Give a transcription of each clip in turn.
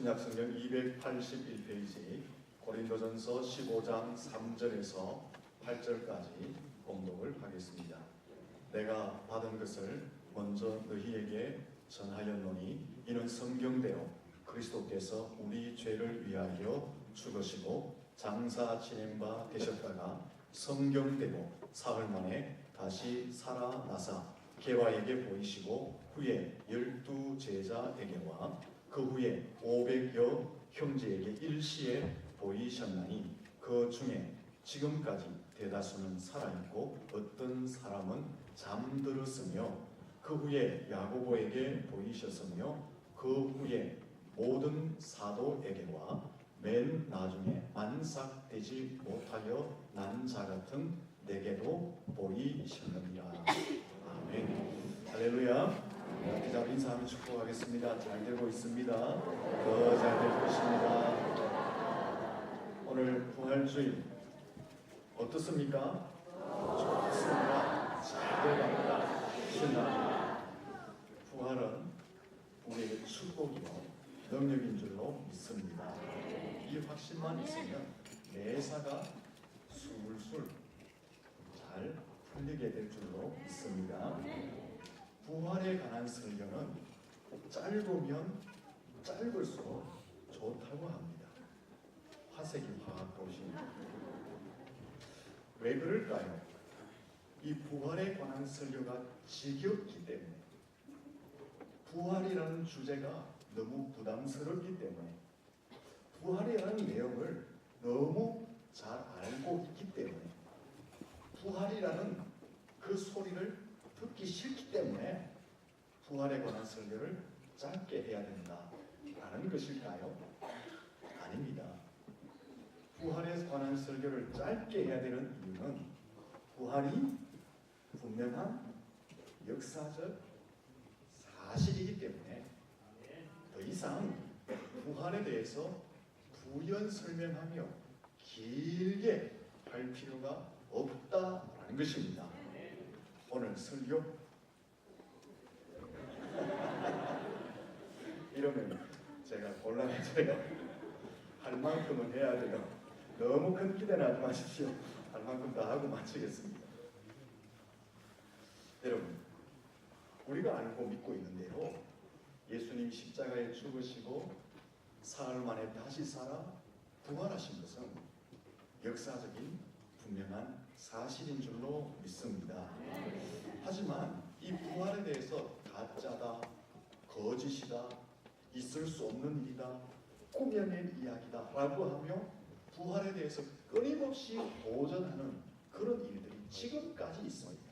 신약성경 281페이지 고린도전서 15장 3절에서 8절까지 공독을 하겠습니다. 내가 받은 것을 먼저 너희에게 전하였노니 이는 성경대로 그리스도께서 우리 죄를 위하여 죽으시고 장사 지낸 바 되셨다가 성경대로 사흘 만에 다시 살아나사 개화에게 보이시고 후에 열두 제자에게와 그 후에 오백여 형제에게 일시에 보이셨나니 그 중에 지금까지 대다수는 살아있고 어떤 사람은 잠들었으며 그 후에 야고보에게 보이셨으며 그 후에 모든 사도에게와 맨 나중에 만삭되지 못하여 난 자 같은 내게도 보이셨느니라. 아멘. 할렐루야. 기자 인사하며 축복하겠습니다. 잘 되고 있습니다. 더 잘 되고 있습니다. 오늘 부활주일 어떻습니까? 좋습니다. 잘 돼갑니다. 신납니다. 부활은 우리에게 축복이요 능력인 줄로 믿습니다. 이 확신만 있으면 매사가 술술 잘 풀리게 될 줄로 믿습니다. 부활에 관한 설교는 짧으면 짧을수록 좋다고 합니다. 화색이 확 보시면 왜 그럴까요? 이 부활에 관한 설교가 지겹기 때문에 부활이라는 주제가 너무 부담스럽기 때문에 부활이라는 내용을 너무 잘 알고 있기 때문에 부활이라는 그 소리를 듣기 싫기 때문에 부활에 관한 설교를 짧게 해야 된다라는 것일까요? 아닙니다. 부활에 관한 설교를 짧게 해야 되는 이유는 부활이 분명한 역사적 사실이기 때문에 더 이상 부활에 대해서 부연 설명하며 길게 할 필요가 없다라는 것입니다. 오늘 설교 이러면 제가 곤란해져요. 할 만큼은 해야 돼요. 너무 큰 기대는 하지 마십시오. 할 만큼 다 하고 마치겠습니다. 여러분, 우리가 알고 믿고 있는 대로 예수님 십자가에 죽으시고 사흘 만에 다시 살아 부활하신 것은 역사적인 분명한 사실인 줄로 믿습니다. 하지만 이 부활에 대해서 가짜다, 거짓이다, 있을 수 없는 일이다, 꾸며낸 이야기다 라고 하며 부활에 대해서 끊임없이 도전하는 그런 일들이 지금까지 있습니다.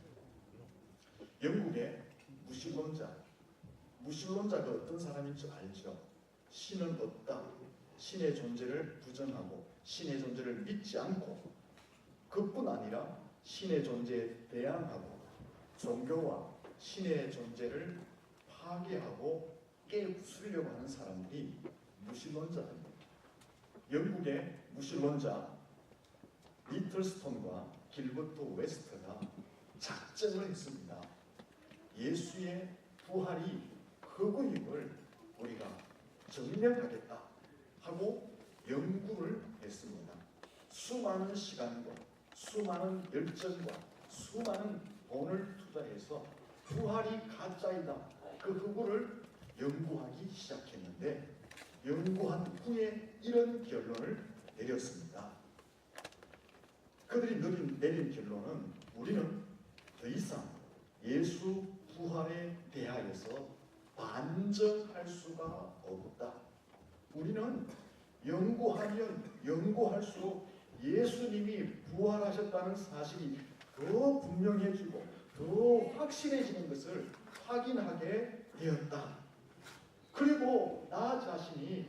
영국의 무신론자, 무신론자가 어떤 사람인 줄 알죠? 신은 없다. 신의 존재를 부정하고 신의 존재를 믿지 않고 그뿐 아니라 신의 존재에 대항하고 종교와 신의 존재를 파괴하고 깨부수려고 하는 사람들이 무신론자입니다. 영국의 무신론자 리틀스톤과 길버트 웨스트가 작정을 했습니다. 예수의 부활이 흑우임을 우리가 증명하겠다 하고 연구를 했습니다. 수많은 시간과 수많은 열정과 수많은 돈을 투자해서 부활이 가짜이다. 그 흑우를 연구하기 시작했는데 연구한 후에 이런 결론을 내렸습니다. 그들이 내린, 내린 결론은 우리는 더 이상 예수 부활에 대하여서 반정할 수가 없다. 우리는 연구하면 연구할수록 예수님이 부활하셨다는 사실이 더 분명해지고 더 확실해지는 것을 확인하게 되었다. 그리고 나 자신이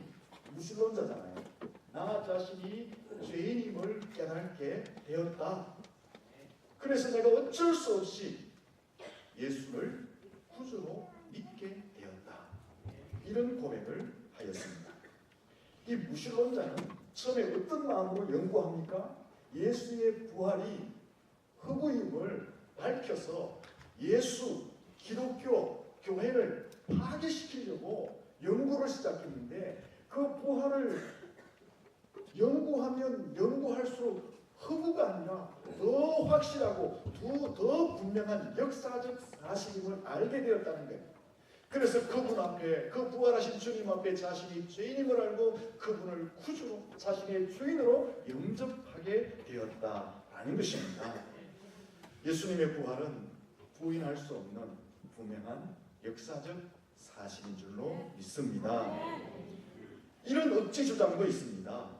무신론자잖아요. 나 자신이 죄인임을 깨닫게 되었다. 그래서 내가 어쩔 수 없이 예수를 구주로 믿게 되었다. 이런 고백을 하였습니다. 이 무신론자는 처음에 어떤 마음으로 연구합니까? 예수의 부활이 흑우임을 밝혀서 예수, 기독교, 교회를 파괴시키려고 연구를 시작했는데 그 이거를 연구하면 연구할수록 허구가 아니라 더 확실하고 더, 더 분명한 역사적 사실임을 알게 되었다는 거예요. 그래서 그분 앞에 그 부활하신 주님 앞에 자신이 죄인임을 알고 그분을 구주로 자신의 주인으로 영접하게 되었다라는 것입니다. 예수님의 부활은 부인할 수 없는 분명한 역사적 사실인 줄로 믿습니다. 이런 억지 주장도 있습니다.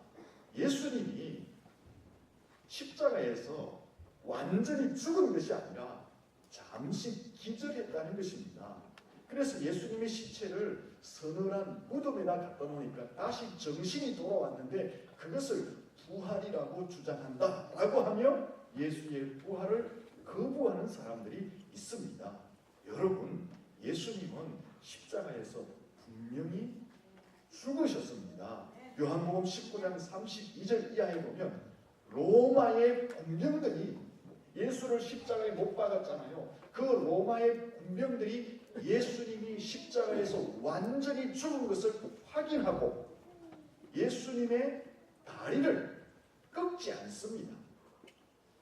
예수님이 십자가에서 완전히 죽은 것이 아니라 잠시 기절했다는 것입니다. 그래서 예수님의 시체를 서늘한 무덤에다 갖다 놓으니까 다시 정신이 돌아왔는데 그것을 부활이라고 주장한다 라고 하며 예수의 부활을 거부하는 사람들이 있습니다. 여러분, 예수님은 십자가에서 분명히 죽으셨습니다. 요한복음 19장 32절 이하에 보면 로마의 군병들이 예수를 십자가에 못 박았잖아요. 그 로마의 군병들이 예수님이 십자가에서 완전히 죽은 것을 확인하고 예수님의 다리를 꺾지 않습니다.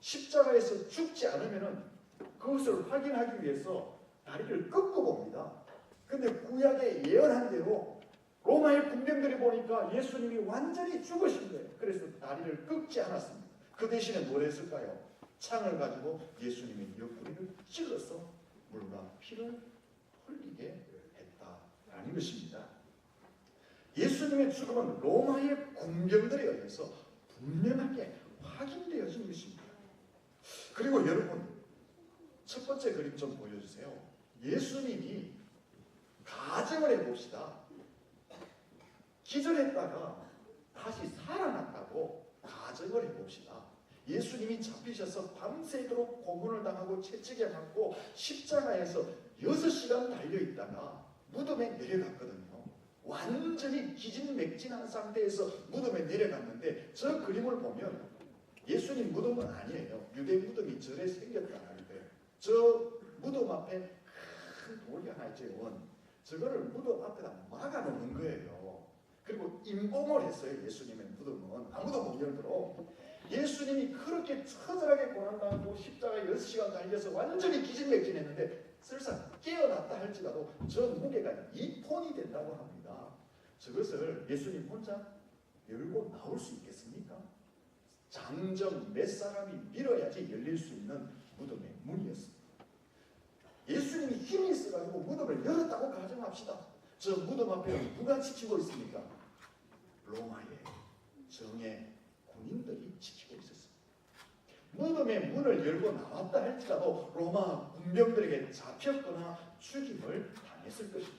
십자가에서 죽지 않으면은 그것을 확인하기 위해서 다리를 꺾고 봅니다. 근데 구약에 예언한 대로 로마의 군병들이 보니까 예수님이 완전히 죽으신 거예요. 그래서 다리를 꺾지 않았습니다. 그 대신에 뭘 했을까요? 창을 가지고 예수님의 옆구리를 찔러서 물과 피를 흘리게 했다라는 것입니다. 예수님의 죽음은 로마의 군병들에 의해서 분명하게 확인되어진 것입니다. 그리고 여러분 첫 번째 그림 좀 보여주세요. 예수님이 가정을 해봅시다. 기절했다가 다시 살아났다고 가정을 해봅시다. 예수님이 잡히셔서 밤새도록 고문을 당하고 채찍에 맞고 십자가에서 6시간 달려있다가 무덤에 내려갔거든요. 완전히 기진맥진한 상태에서 무덤에 내려갔는데 저 그림을 보면 예수님 무덤은 아니에요. 유대 무덤이 절에 생겼다는 거예요. 저 무덤 앞에 큰 돌이 하나 있죠. 원. 저거를 무덤 앞에다 막아놓는 거예요. 그리고 임봉을 했어요. 예수님의 무덤은 아무도 못 열도록. 예수님이 그렇게 처절하게 고난당하고 십자가에 6시간 달려서 완전히 기진맥진했는데 설사 깨어났다 할지라도 저 무게가 2톤이 된다고 합니다. 저것을 예수님 혼자 열고 나올 수 있겠습니까? 장정 몇 사람이 밀어야지 열릴 수 있는 무덤의 문이었습니다. 예수님이 힘이 있어가지고 무덤을 열었다고 가정합시다. 저 무덤 앞에 누가 지키고 있습니까? 로마의 정예 군인들이 지키고. 무덤의 문을 열고 나왔다 할지라도 로마 군병들에게 잡혔거나 죽임을 당했을 것입니다.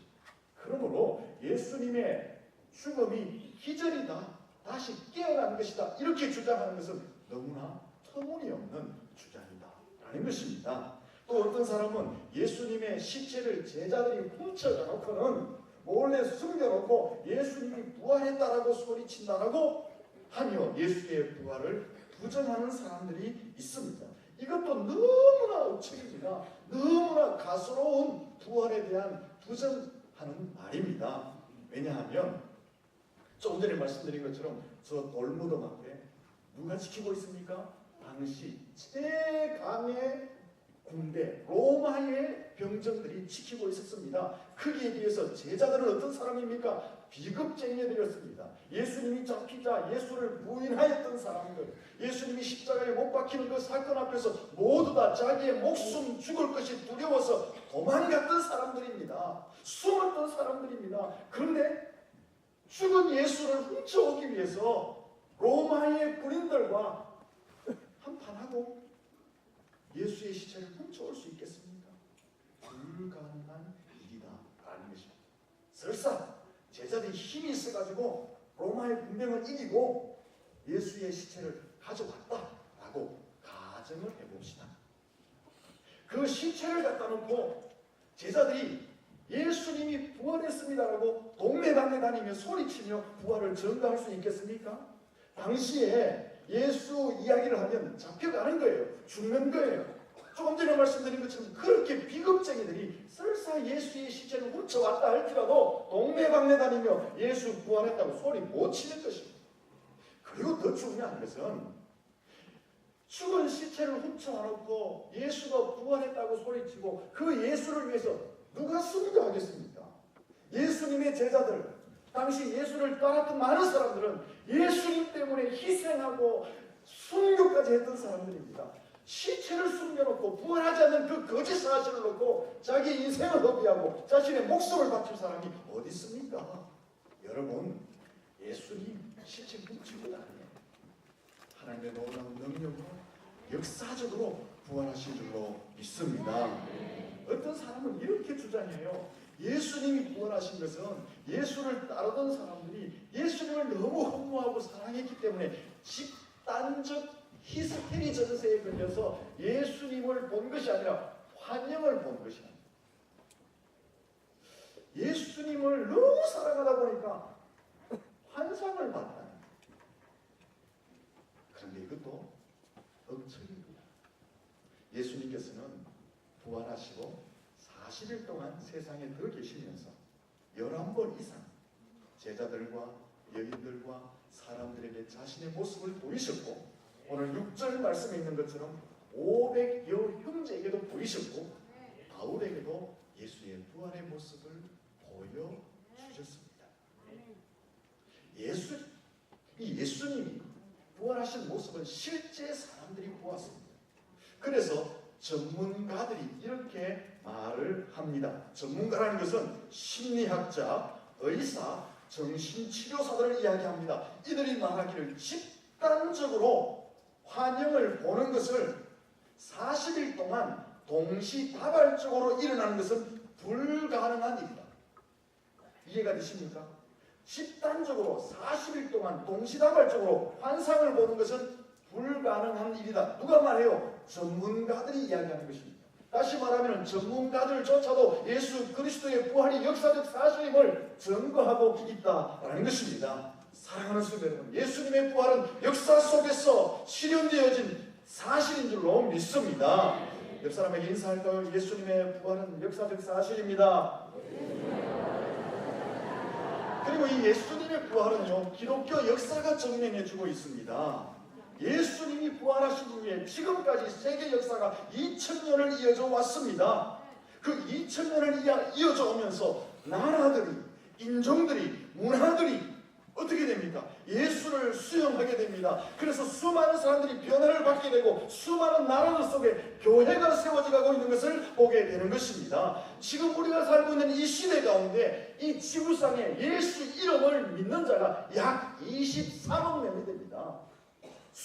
그러므로 예수님의 죽음이 기절이다. 다시 깨어난 것이다. 이렇게 주장하는 것은 너무나 터무니없는 주장이다. 라는 것입니다. 또 어떤 사람은 예수님의 시체를 제자들이 훔쳐가 놓고는 몰래 숨겨놓고 예수님이 부활했다라고 소리친다라고 하며 예수의 부활을 부정하는 사람들이 있습니다. 이것도 너무나 억측입니다. 너무나 가스로운 부활에 대한 부정하는 말입니다. 왜냐하면 조금 전에 말씀드린 것처럼 저 돌무덤 앞에 누가 지키고 있습니까? 당시 최강의 군대 로마의 병정들이 지키고 있었습니다. 크기에 비해서 제자들은 어떤 사람입니까? 비급쟁이들이었습니다. 예수님이 잡히자 예수를 부인하였던 사람들, 예수님이 십자가에 못 박히는 그 사건 앞에서 모두 다 자기의 목숨 죽을 것이 두려워서 도망갔던 사람들입니다. 숨었던 사람들입니다. 그런데 죽은 예수를 훔쳐오기 위해서 로마의 군인들과 한판하고 예수의 시체를 훔쳐올 수 있겠습니까? 불가능한 일이다 라는 것입니다. 설사 제자들이 힘이 있어가지고 로마의 군병을 이기고 예수의 시체를 가져왔다라고 가정을 해봅시다. 그 시체를 갖다 놓고 제자들이 예수님이 부활했습니다라고 동네방네 다니며 소리치며 부활을 증거할 수 있겠습니까? 당시에 예수 이야기를 하면 잡혀가는 거예요. 죽는 거예요. 조금 전에 말씀드린 것처럼 그렇게 비겁쟁이들이 설사 예수의 시체를 훔쳐왔다 할지라도 동네방네 다니며 예수 구원했다고 소리 못 치는 것입니다. 그리고 더 중요한 것은 죽은 시체를 훔쳐와놓고 예수가 부활했다고 소리치고 그 예수를 위해서 누가 순교하겠습니까? 예수님의 제자들, 당시 예수를 따랐던 많은 사람들은 예수님 때문에 희생하고 순교까지 했던 사람들입니다. 시체를 숨겨놓고 부활하지 않는 그 거짓 사실을 놓고 자기 인생을 허비하고 자신의 목숨을 바칠 사람이 어디 있습니까? 여러분, 예수님 시체 훔치고 다니요 하나님의 놀라운 능력으로 역사적으로 부활하신 줄로 믿습니다. 어떤 사람은 이렇게 주장해요. 예수님이 부활하신 것은 예수를 따르던 사람들이 예수님을 너무 흠모하고 사랑했기 때문에 집단적 히스테리 전세에 걸려서 예수님을 본 것이 아니라 환영을 본 것이다. 예수님을 너무 사랑하다 보니까 환상을 봤다. 그런데 이것도 억측입니다. 예수님께서는 부활하시고 40일 동안 세상에 더 계시면서 11번 이상 제자들과 여인들과 사람들에게 자신의 모습을 보이셨고 오늘 6절 말씀에 있는 것처럼 500여 형제에게도 보이셨고 바울에게도 예수의 부활의 모습을 보여주셨습니다. 예수, 이 예수님이 부활하신 모습은 실제 사람들이 보았습니다. 그래서 전문가들이 이렇게 말을 합니다. 전문가라는 것은 심리학자, 의사, 정신치료사들을 이야기합니다. 이들이 말하기를 집단적으로 환영을 보는 것을 40일 동안 동시다발적으로 일어나는 것은 불가능한 일이다. 이해가 되십니까? 집단적으로 40일 동안 동시다발적으로 환상을 보는 것은 불가능한 일이다. 누가 말해요? 전문가들이 이야기하는 것입니다. 다시 말하면 전문가들조차도 예수 그리스도의 부활이 역사적 사실임을 증거하고 있다라는 것입니다. 사랑하는 성도 여러분, 예수님의 부활은 역사 속에서 실현되어진 사실인 줄로 믿습니다. 옆 사람에게 인사할까요? 예수님의 부활은 역사적 사실입니다. 그리고 이 예수님의 부활은요, 기독교 역사가 증명해주고 있습니다. 예수님이 부활하신 후에 지금까지 세계 역사가 2000년을 이어져 왔습니다. 그 2000년을 이어져 오면서 나라들이, 인종들이, 문화들이 어떻게 됩니까? 예수를 수용하게 됩니다. 그래서 수많은 사람들이 변화를 받게 되고 수많은 나라들 속에 교회가 세워져 가고 있는 것을 보게 되는 것입니다. 지금 우리가 살고 있는 이 시대 가운데 이 지구상에 예수 이름을 믿는 자가 약 23억 명이 됩니다.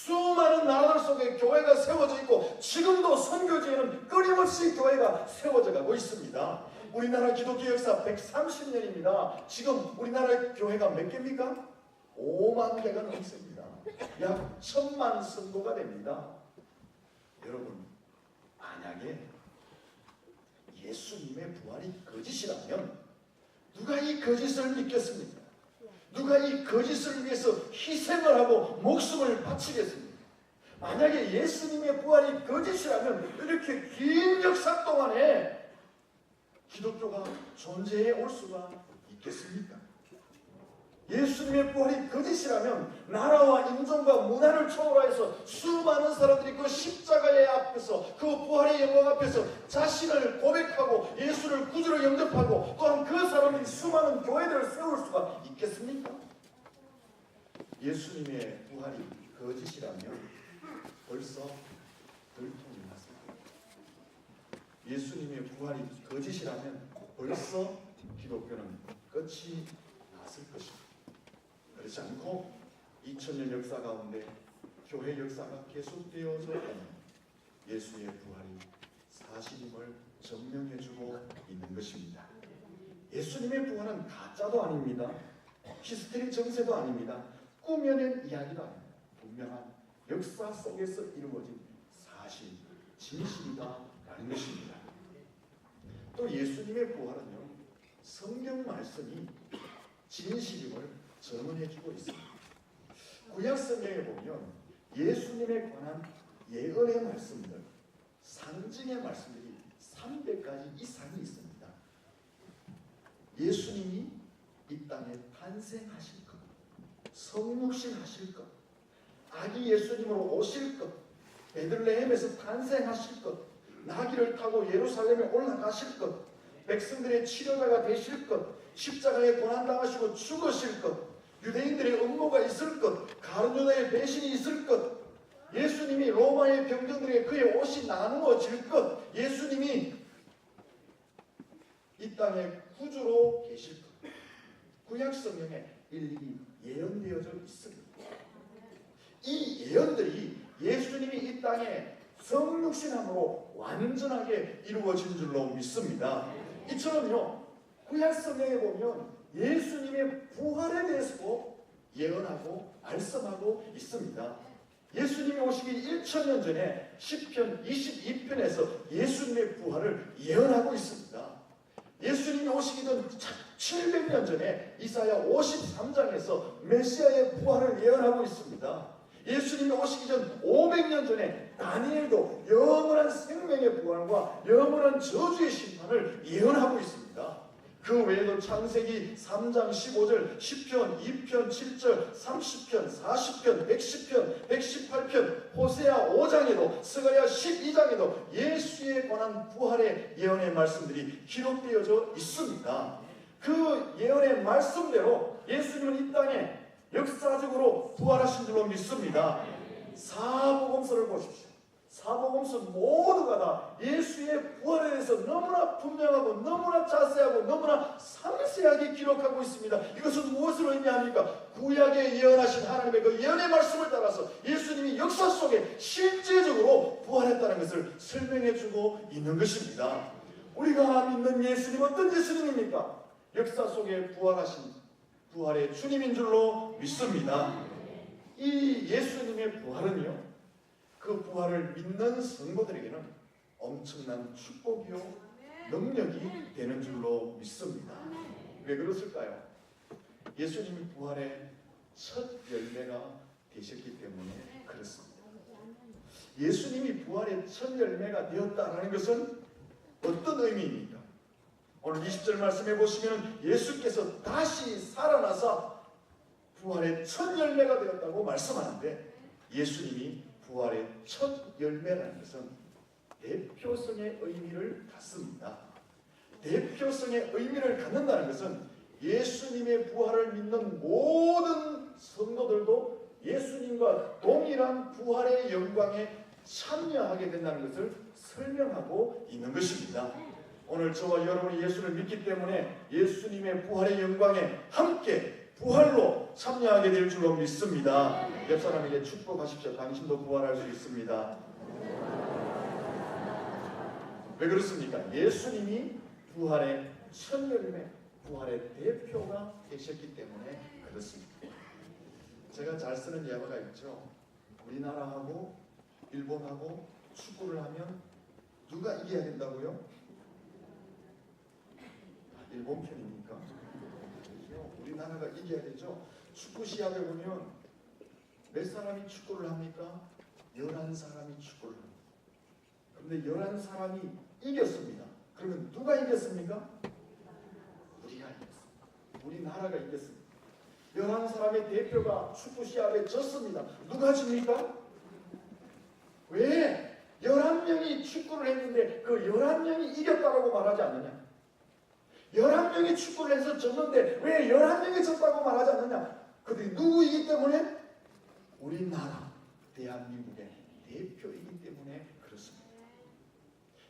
수많은 나라들 속에 교회가 세워져 있고 지금도 선교지에는 끊임없이 교회가 세워져 가고 있습니다. 우리나라 기독교 역사 130년입니다. 지금 우리나라 교회가 몇 개입니까? 5만 개가 넘습니다. 약 천만 성도가 됩니다. 여러분, 만약에 예수님의 부활이 거짓이라면 누가 이 거짓을 믿겠습니까? 누가 이 거짓을 위해서 희생을 하고 목숨을 바치겠습니까? 만약에 예수님의 부활이 거짓이라면 이렇게 긴 역사 동안에 기독교가 존재해 올 수가 있겠습니까? 예수님의 부활이 거짓이라면 나라와 인종과 문화를 초월해서 수많은 사람들이 그 십자가의 앞에서 그 부활의 영광 앞에서 자신을 고백하고 예수를 구주로 영접하고 또한 그 사람들이 수많은 교회들을 세울 수가 있겠습니까? 예수님의 부활이 거짓이라면 벌써 들통이 났습니다. 예수님의 부활이 거짓이라면 벌써 기독교는 끝이 났을 것입니다. 그렇지 않고 2000년 역사 가운데 교회 역사가 계속되어져 예수의 부활이 사실임을 증명해주고 있는 것입니다. 예수님의 부활은 가짜도 아닙니다. 히스테리 정세도 아닙니다. 꾸며낸 이야기도 아닙니다. 분명한 역사 속에서 이루어진 사실, 진실이다라는 것입니다. 또 예수님의 부활은요, 성경 말씀이 진실임을 증언해주고 있습니다. 구약 성경에 보면 예수님에 관한 예언의 말씀들, 상징의 말씀들이 300가지 이상이 있습니다. 예수님이 이 땅에 탄생하실 것, 성육신 하실 것, 아기 예수님으로 오실 것, 베들레헴에서 탄생하실 것, 나귀를 타고 예루살렘에 올라가실 것, 백성들의 치료자가 되실 것, 십자가에 고난당하시고 죽으실 것, 유대인들의 음모가 있을 것, 가룟유다의 배신이 있을 것, 예수님이 로마의 병정들에게 그의 옷이 나누어질 것, 예수님이 이 땅에 구주로 계실 것. 구약 성경에 일일이 예언되어져 있습니다. 이 예언들이 예수님이 이 땅에 성육신함으로 완전하게 이루어진 줄로 믿습니다. 이처럼요 구약 성경에 보면 예수님의 부활에 대해서도 예언하고 말씀하고 있습니다. 예수님이 오시기 1천년 전에 시편 22편에서 예수님의 부활을 예언하고 있습니다. 예수님이 오시기 전 700년 전에 이사야 53장에서 메시아의 부활을 예언하고 있습니다. 예수님이 오시기 전 500년 전에 다니엘도 영원한 생명의 부활과 영원한 저주의 심판을 예언하고 있습니다. 그 외에도 창세기 3장 15절, 10편, 2편, 7절, 30편, 40편, 110편, 118편, 호세아 5장에도 스가랴 12장에도 예수에 관한 부활의 예언의 말씀들이 기록되어져 있습니다. 그 예언의 말씀대로 예수님은 이 땅에 역사적으로 부활하신 줄로 믿습니다. 사복음서를 보십시오. 사복음서 모두가 다 예수의 부활에 대해서 너무나 분명하고 너무나 자세하고 너무나 상세하게 기록하고 있습니다. 이것은 무엇을 의미합니까? 구약에 예언하신 하나님의 그 예언의 말씀을 따라서 예수님이 역사 속에 실제적으로 부활했다는 것을 설명해 주고 있는 것입니다. 우리가 믿는 예수님 어떤 예수님입니까? 역사 속에 부활하신 부활의 주님인 줄로 믿습니다. 이 예수님의 부활은요. 그 부활을 믿는 성도들에게는 엄청난 축복이요 능력이 되는 줄로 믿습니다. 왜 그렇을까요? 예수님이 부활의 첫 열매가 되셨기 때문에 그렇습니다. 예수님이 부활의 첫 열매가 되었다는 것은 어떤 의미입니까? 오늘 20절 말씀해 보시면 예수께서 다시 살아나서 부활의 첫 열매가 되었다고 말씀하는데 예수님이 부활의 첫 열매라는 것은 대표성의 의미를 갖습니다. 대표성의 의미를 갖는다는 것은 예수님의 부활을 믿는 모든 성도들도 예수님과 동일한 부활의 영광에 참여하게 된다는 것을 설명하고 있는 것입니다. 오늘 저와 여러분이 예수를 믿기 때문에 예수님의 부활의 영광에 함께 부활로 참여하게 될 줄로 믿습니다. 옆 사람에게 축복하십시오. 당신도 부활할 수 있습니다. 왜 그렇습니까? 예수님이 부활의 첫 열매, 부활의 대표가 되셨기 때문에 그렇습니다. 제가 잘 쓰는 예화가 있죠. 우리나라하고 일본하고 축구를 하면 누가 이겨야 된다고요? 아, 일본 편입니까? 그렇죠. 우리나라가 이겨야 되죠. 축구 시합에 보면 몇 사람이 축구를 합니까? 11사람이 축구를 합니다. 그런데 11사람이 이겼습니다. 그러면 누가 이겼습니까? 우리가 이겼습니다. 우리나라가 이겼습니다. 11사람의 대표가 축구 시합에 졌습니다. 누가 집니까? 왜? 11명이 축구를 했는데 그 11명이 이겼다고 말하지 않느냐? 11명이 축구를 해서 졌는데 왜 11명이 졌다고 말하지 않느냐? 그들이 누구이기 때문에? 우리나라, 대한민국의 대표이기 때문에 그렇습니다.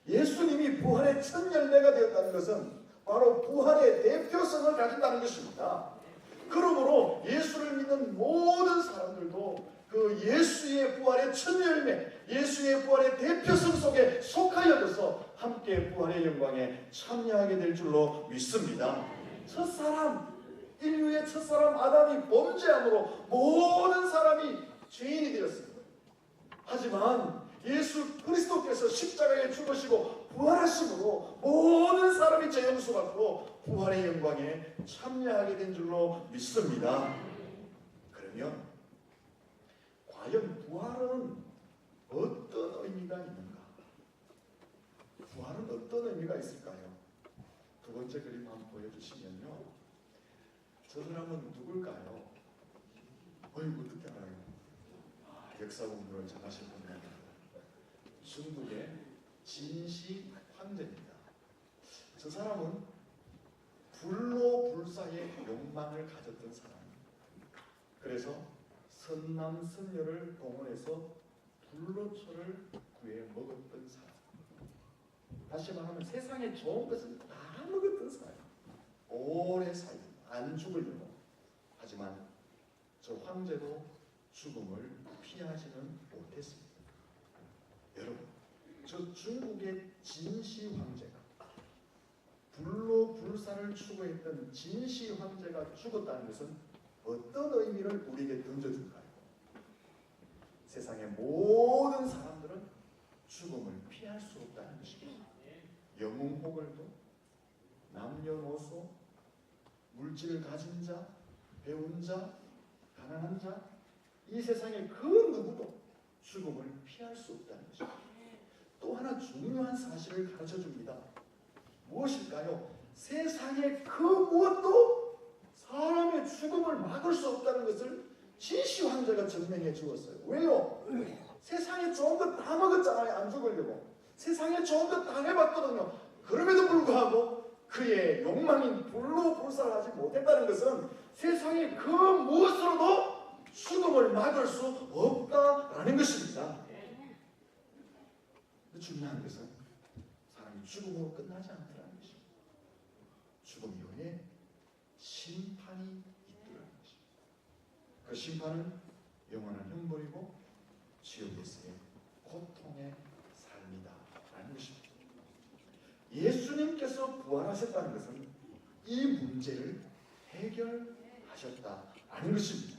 예수님이 부활의 첫 열매가 되었다는 것은 바로 부활의 대표성을 가진다는 것입니다. 그러므로 예수를 믿는 모든 사람들도 그 예수의 부활의 첫 열매, 예수의 부활의 대표성 속에 속하여져서 함께 부활의 영광에 참여하게 될 줄로 믿습니다. 첫 사람, 인류의 첫 사람 아담이 범죄함으로 모든 사람이 죄인이 되었습니다. 하지만 예수 그리스도께서 십자가에 죽으시고 부활하심으로 모든 사람이 죄 용서받고 부활의 영광에 참여하게 된 줄로 믿습니다. 그러면 과연 부활은 어떤 의미가 있는가? 어떤 의미가 있을까요? 두 번째 그림 한번 보여주시면요. 저 사람은 누굴까요? 어이구 어떻게 알아 역사 공부를 잘하실 분입니다. 중국의 진시 황제입니다. 저 사람은 불로불사의 욕망을 가졌던 사람입니다. 그래서 선남 선녀를 동원해서 불로초를 구해 먹었던 사람. 다시 말하면 세상에 좋은 것은 다 먹었던 사람. 오래 살고 안 죽으려고. 하지만 저 황제도 죽음을 피하지는 못했습니다. 여러분, 저 중국의 진시 황제가 불로 불사를 추구했던 진시 황제가 죽었다는 것은 어떤 의미를 우리에게 던져줄까요? 세상의 모든 사람들은 죽음을 피할 수 없다는 것입니다. 영웅호걸도 남녀노소 물질을 가진 자, 배운 자, 가난한 자, 이 세상의 그 누구도 죽음을 피할 수 없다는 것입니다. 또 하나 중요한 사실을 가르쳐 줍니다. 무엇일까요? 세상의 그 무엇도 사람의 죽음을 막을 수 없다는 것을 진시 황제가 증명해 주었어요. 왜요? 세상에 좋은 것다 먹었잖아요. 안 죽으려고. 세상에 좋은 것다 해봤거든요. 그럼에도 불구하고 그의 욕망인 불로 불살하지 못했다는 것은 세상의 그 무엇 죽음을 막을 수 없다라는 것입니다. 근데 중요한 것은 사람이 죽음으로 끝나지 않더라는 것입니다. 죽음 이후에 심판이 있더라는 것입니다. 그 심판은 영원한 형벌이고 지옥에서의 고통의 삶이다 라는 것입니다. 예수님께서 부활하셨다는 것은 이 문제를 해결하셨다라는 것입니다.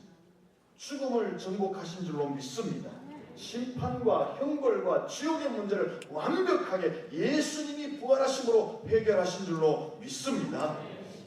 죽음을 정복하신 줄로 믿습니다. 심판과 형벌과 지옥의 문제를 완벽하게 예수님이 부활하심으로 해결하신 줄로 믿습니다.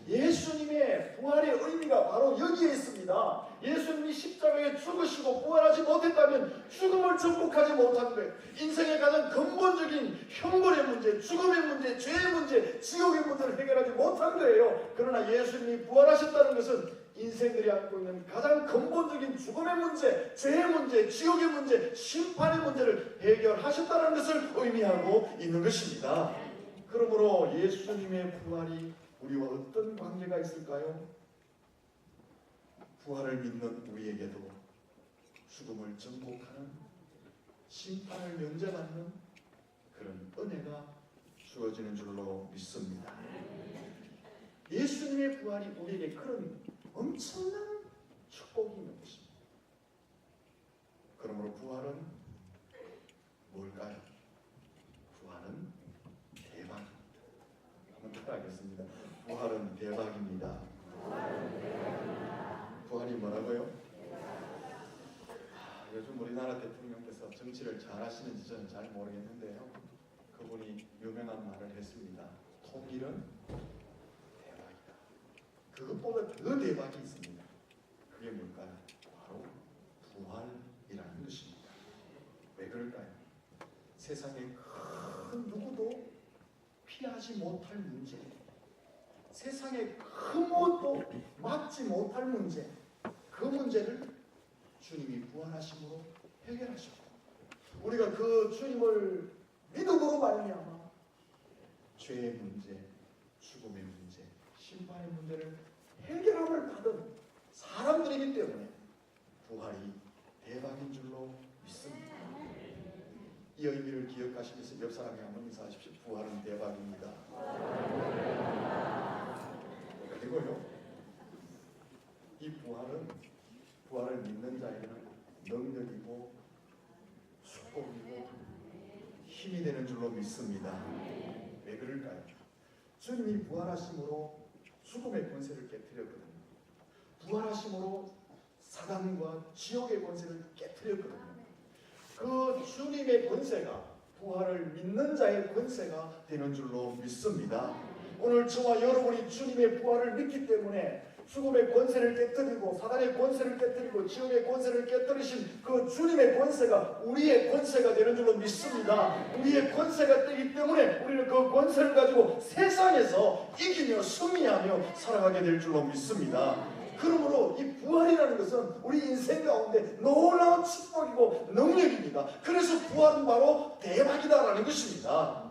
예수님의 부활의 의미가 바로 여기에 있습니다. 예수님이 십자가에 죽으시고 부활하지 못했다면 죽음을 정복하지 못한 거예요. 인생의 가장 근본적인 형벌의 문제, 죽음의 문제, 죄의 문제, 지옥의 문제를 해결하지 못한 거예요. 그러나 예수님이 부활하셨다는 것은 인생들이 안고 있는 가장 근본적인 죽음의 문제, 죄의 문제, 지옥의 문제, 심판의 문제를 해결하셨다는 것을 의미하고 있는 것입니다. 그러므로 예수님의 부활이 우리와 어떤 관계가 있을까요? 부활을 믿는 우리에게도 죽음을 정복하는 심판을 면제받는 그런 은혜가 주어지는 줄로 믿습니다. 예수님의 부활이 우리에게 그런 엄청난 축복이 있는 것입니다. 그러므로 부활은 뭘까요? 부활은 대박입니다. 한번 따라하겠습니다. 부활은 대박입니다. 부활이 뭐라고요? 아, 요즘 우리나라 대통령께서 정치를 잘 하시는지 저는 잘 모르겠는데요. 그분이 유명한 말을 했습니다. 통일은. 그것보다 더 대박이 있습니다. 그게 뭘까요? 바로 부활이라는 것입니다. 왜 그럴까요? 세상에 큰 누구도 피하지 못할 문제, 세상에 그 무엇도 막지 못할 문제, 그 문제를 주님이 부활하심으로 해결하셨고, 우리가 그 주님을 믿음으로 말미암아 죄의 문제, 죽음의 문제, 심판의 문제를 해결함을 받은 사람들이기 때문에 부활이 대박인 줄로 믿습니다. 이 의미를 기억하시면서 옆 사람에 한번 인사하십시오. 부활은 대박입니다. 그리고요, 이 부활은 부활을 믿는 자에게는 능력이고 축복이고 힘이 되는 줄로 믿습니다. 왜 그럴까요? 주님이 부활하심으로 죽음의 권세를 깨뜨렸거든요. 부활하심으로 사단과 지옥의 권세를 깨뜨렸거든요. 그 주님의 권세가 부활을 믿는 자의 권세가 되는 줄로 믿습니다. 오늘 저와 여러분이 주님의 부활을 믿기 때문에 죽음의 권세를 깨뜨리고 사단의 권세를 깨뜨리고 지옥의 권세를 깨뜨리신 그 주님의 권세가 우리의 권세가 되는 줄로 믿습니다. 우리의 권세가 되기 때문에 우리는 그 권세를 가지고 세상에서 이기며 승리하며 살아가게 될 줄로 믿습니다. 그러므로 이 부활이라는 것은 우리 인생 가운데 놀라운 축복이고 능력입니다. 그래서 부활은 바로 대박이다라는 것입니다.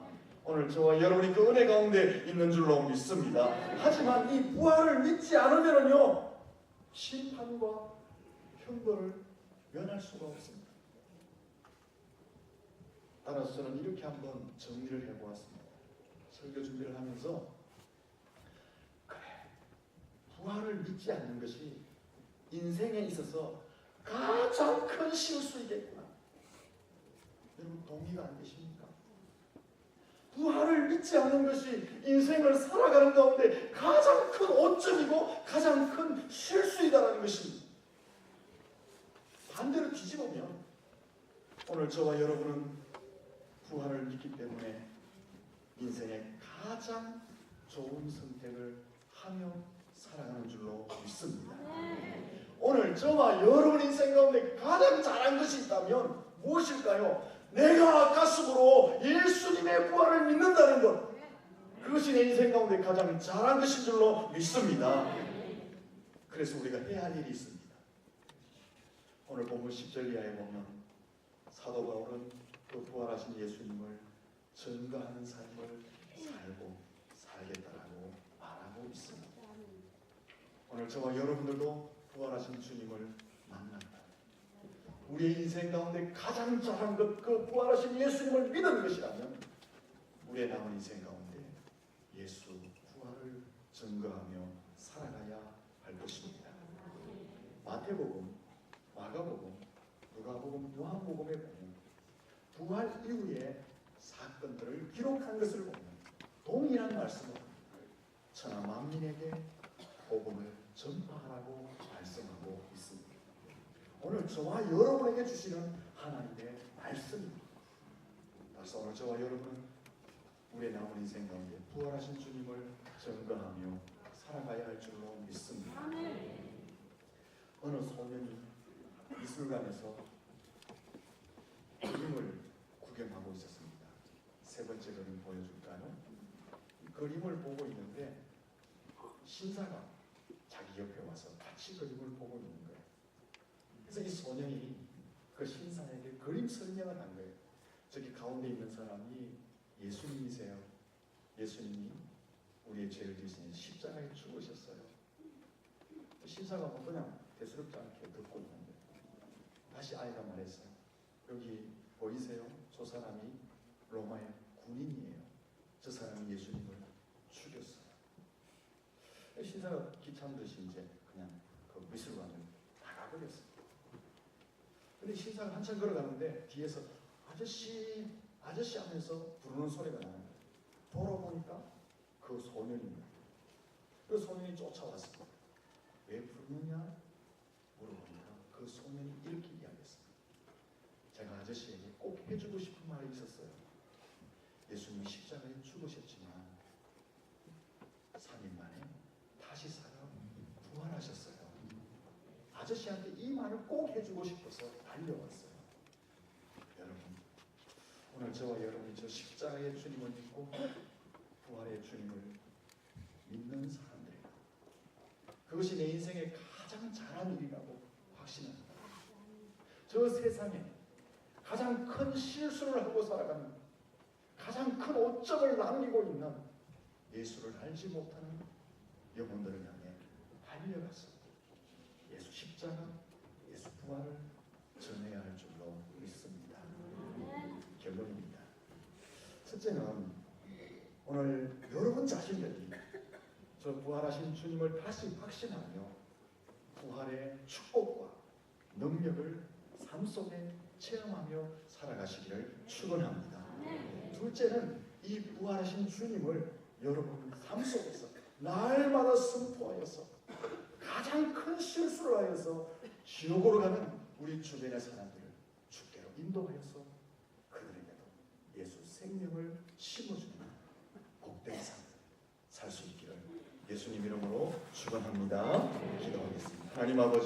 오늘 저와 여러분이 그 은혜 가운데 있는 줄로 믿습니다. 하지만 이 부활을 믿지 않으면요 심판과 형벌을 면할 수가 없습니다. 따라서 저는 이렇게 한번 정리를 해보았습니다. 설교 준비를 하면서 그래 부활을 믿지 않는 것이 인생에 있어서 가장 큰 실수이겠구나. 여러분 동의가 안 되십니까? 부활을 믿지 않는 것이 인생을 살아가는 가운데 가장 큰 오점이고 가장 큰 실수이다라는 것입니다. 반대로 뒤집으면 오늘 저와 여러분은 부활을 믿기 때문에 인생의 가장 좋은 선택을 하며 살아가는 줄로 믿습니다. 오늘 저와 여러분 인생 가운데 가장 잘한 것이 있다면 무엇일까요? 내가 가슴으로 예수님의 부활을 믿는다는 것. 그것이 내 인생 가운데 가장 잘한 것인 줄로 믿습니다. 그래서 우리가 해야 할 일이 있습니다. 오늘 본문 10절 이하에 보면 사도 바울은 그 부활하신 예수님을 증거하는 삶을 살고 살겠다라고 말하고 있습니다. 오늘 저와 여러분들도 부활하신 주님을 만난다. 우리의 인생 가운데 가장 잘한 것, 그 부활하신 예수님을 믿는 것이라면 우리의 남은 인생 가운데 예수 부활을 증거하며 살아가야 할 것입니다. 마태복음, 마가복음, 누가복음, 요한복음에 보면 부활 이후의 사건들을 기록한 것을 보면 동일한 말씀을 천하 만민에게 복음을 전파하라고 말씀하고 있습니다. 오늘 저와 여러분에게 주시는 하나님의 말씀입니다. 그래서 오늘 저와 여러분은 우리의 남은 인생 가운데 부활하신 주님을 증거하며 살아가야 할 줄로 믿습니다. 어느 소년이 미술관에서 그림을 구경하고 있었습니다. 세 번째 그림 보여줄까요? 이 그림을 보고 있는데 신사가 자기 옆에 와서 같이 그림을 보고 있는 이 소년이 그 신사에게 그림 설명을 한 거예요. 저기 가운데 있는 사람이 예수님이세요. 예수님이 우리의 죄를 지신 십자가에 죽으셨어요. 신사가 뭐 그냥 대수롭지 않게 듣고 있는데 다시 아이가 말했어요. 여기 보이세요? 저 사람이 로마의 군인이에요. 저 사람이 예수님을 죽였어요. 신사가 귀찮은 듯이 이제 그냥 그 미술관을 나가버렸어요. 신사가 한참 걸어가는데 뒤에서 아저씨, 아저씨 하면서 부르는 소리가 나는 거예요. 돌아보니까 그 소년입니다. 그 소년이 쫓아왔습니다. 왜 부르느냐? 물어보니까 그 소년이 이렇게 이야기했습니다. 제가 아저씨에게 꼭 해주고 싶은 말이 있었어요. 예수님이 십자가에 죽으셨지만 3일 만에 다시 살아 부활하셨어요. 아저씨한테 이 말을 꼭 해주고 싶어서 달려왔어요. 여러분, 오늘 저와 여러분이 저 십자가의 주님을 믿고 부활의 주님을 믿는 사람들이다. 그것이 내 인생의 가장 잘한 일이라고 확신합니다. 저 세상에 가장 큰 실수를 하고 살아가는 가장 큰 오점을 남기고 있는 예수를 알지 못하는 영혼들을 향해 달려가서 예수 십자가, 예수 부활을 전해야 할 줄로 믿습니다. 결론입니다. 첫째는 오늘 여러분 자신들이 저 부활하신 주님을 다시 확신하며 부활의 축복과 능력을 삶 속에 체험하며 살아가시기를 축원합니다. 둘째는 이 부활하신 주님을 여러분 삶 속에서 날마다 선포하여서 가장 큰 실수를 하여서 지옥으로 가는 우리 주변의 사람들을 주께로 인도하여서 생명을 심어주는 복된 삶 살 수 있기를 예수님 이름으로 축원합니다. 기도하겠습니다. 하나님 아버지